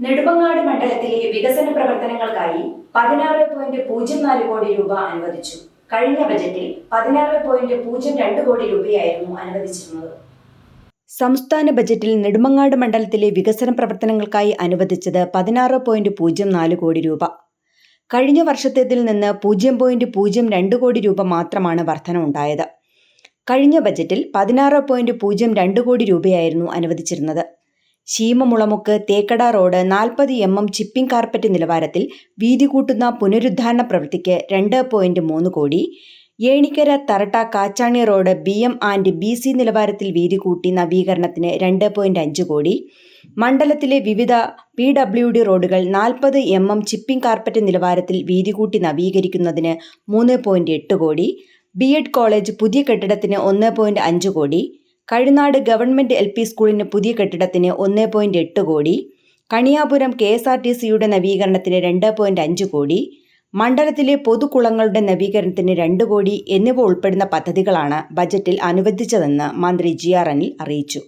നെടുമങ്ങാട് മണ്ഡലത്തിലെ വികസന പ്രവർത്തനങ്ങൾക്കായി പതിനാറ് പോയിന്റ് പൂജ്യം നാല് കോടി രൂപ അനുവദിച്ചു. കഴിഞ്ഞ ബജറ്റിൽ പതിനാറ് പോയിന്റ് പൂജ്യം രണ്ട് കോടി രൂപയായിരുന്നു അനുവദിച്ചിരുന്നത്. സംസ്ഥാന ബജറ്റിൽ നെടുമങ്ങാട് മണ്ഡലത്തിലെ വികസന പ്രവർത്തനങ്ങൾക്കായി അനുവദിച്ചത് പതിനാറ് പോയിന്റ് പൂജ്യം നാല് കോടി രൂപ. കഴിഞ്ഞ വർഷത്തേതിൽ നിന്ന് പൂജ്യം പോയിന്റ് പൂജ്യം രണ്ട് കോടി രൂപ മാത്രമാണ് വർധന ഉണ്ടായത്. കഴിഞ്ഞ ബജറ്റിൽ പതിനാറ് പോയിന്റ് പൂജ്യം രണ്ട് കോടി രൂപയായിരുന്നു അനുവദിച്ചിരുന്നത്. ശീമമുളമുക്ക് തേക്കട റോഡ് നാൽപ്പത് എം എം ചിപ്പിംഗ് കാർപ്പറ്റ് നിലവാരത്തിൽ വീതി കൂട്ടുന്ന പുനരുദ്ധാരണ പ്രവൃത്തിക്ക് രണ്ട് പോയിന്റ് മൂന്ന് crore. Enikkara Tharatta Kachani road B M and B C നിലവാരത്തിൽ വീതി കൂട്ടി നവീകരണത്തിന് രണ്ട് പോയിന്റ് അഞ്ച് കോടി. മണ്ഡലത്തിലെ വിവിധ പി ഡബ്ല്യു ഡി റോഡുകൾ നാൽപ്പത് എം എം ചിപ്പിംഗ് കാർപ്പറ്റ് നിലവാരത്തിൽ വീതി കൂട്ടി നവീകരിക്കുന്നതിന് മൂന്ന് പോയിന്റ് എട്ട് കോടി. ബി എഡ് കോളേജ് പുതിയ കെട്ടിടത്തിന് ഒന്ന് പോയിന്റ് അഞ്ച് കോടി. കഴുനാട് ഗവൺമെന്റ് എൽ പി സ്കൂളിന് പുതിയ കെട്ടിടത്തിന് ഒന്ന് പോയിന്റ് എട്ട് crore Kaniyapuram K S R T സിയുടെ നവീകരണത്തിന് രണ്ട് പോയിന്റ് അഞ്ച് കോടി മണ്ഡലത്തിലെ പൊതുകുളങ്ങളുടെ നവീകരണത്തിന് രണ്ട് കോടി എന്നിവ ഉൾപ്പെടുന്ന പദ്ധതികളാണ് ബജറ്റിൽ അനുവദിച്ചതെന്ന് മന്ത്രി ജി ആർ അനിൽ അറിയിച്ചു.